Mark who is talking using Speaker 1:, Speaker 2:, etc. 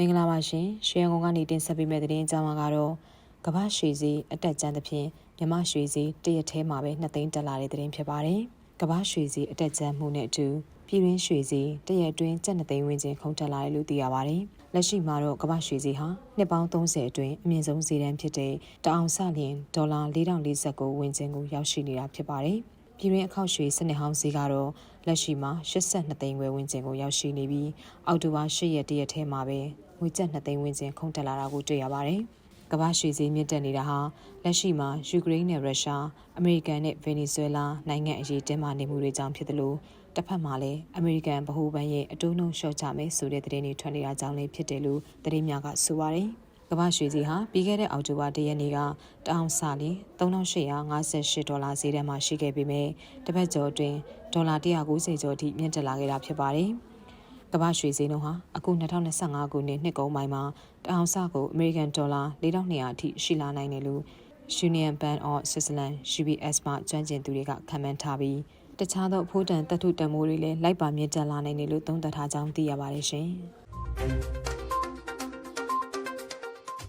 Speaker 1: မင်္ဂလာပါရှင်ရွှေရန်ကုန်ကနေတင်ဆက်ပေးမယ့်သတင်းအကြောင်းကတော့ကမ္ဘာရွှေစည်းအတက်ကျန်းသဖြင့်မြမရွှေစည်းတရက်ထဲမှာပဲနှစ်သိန်းတက်လာတဲ့သတင်းဖြစ်ပါတယ်ကမ္ဘာရွှေစည်းအတက်ကျန်းမှုနဲ့အတူပြည်တွင်းရွှေစည်းတရက်အတွင်းကျပ်နှစ်သိန်းဝန်းကျင်ခုန်တက်လာတယ်လို့သိရပါတယ်လက်ရှိမှာတော့ကမ္ဘာရွှေစည်းဟာနှစ်ပေါင်း30အတွင်းအမြင့်ဆုံးဈေးတန်းဖြစ်တဲ့တအောင်စလျင်ဒေါ်လာ4049ဝန်းကျင်ကိုရောက်ရှိနေတာဖြစ်ပါတယ်ပြည်တွင်းအခောက်ရွှေစနစ်ဟောင်းဈေးကတော့လက်ရှိမှာ82သိန်းဝယ်ဝန်းကျင်ကိုရောက်ရှိနေပြီးအောက်တိုဘာ10ရက်တရက်ထဲမှာပဲ ငွေကျပ်2သိန်းဝန်းကျင်ခုန်တက်လာတာကိုတွေ့ရပါတယ်။ကမ္ဘာရွှေဈေးမြင့်တက်နေတာဟာလက်ရှိမှာယူကရိန်းနဲ့ရုရှားအမေရိကန်နဲ့ဗင်နီဇွဲလားနိုင်ငံအရေးတင်းမာနေမှုတွေကြောင့်ဖြစ်တယ်လို့တစ်ဖက်မှာလည်းအမေရိကန်ဗဟိုဘဏ်ရဲ့အတိုးနှုန်းလျှော့ချမယ်ဆိုတဲ့သတင်းတွေထွက်နေတာကြောင့်လည်းဖြစ်တယ်လို့သတင်းများကဆိုပါတယ်။ကမ္ဘာရွှေဈေးဟာပြီးခဲ့တဲ့အောက်တိုဘာ၁ရက်နေ့ကတအောင်စလီ3858ဒေါ်လာဈေးထဲမှာရှိခဲ့ပေမဲ့တစ်ပတ်ကျော်အတွင်းဒေါ်လာ190ကျော်အထိမြင့်တက်လာခဲ့တာဖြစ်ပါတယ်။ ကမ္ဘာရွှေဈေးနှုန်းဟာအခု2025ခုနှစ်နှစ်ကုန်ပိုင်းမှာတအောင်စကိုအမေရိကန်ဒေါ်လာ4200အထိရှိလာနိုင်တယ်လို့ Union Bank of Switzerland UBS မှကျွမ်းကျင်သူတွေကခန့်မှန်းထားပြီးတခြားသောအဖို့တန်တပ်ထုတန်မိုးတွေလည်းလိုက်ပါမြင့်တက်လာနိုင်တယ်လို့သုံးသပ်ထားကြောင်းသိရပါတယ်ရှင်။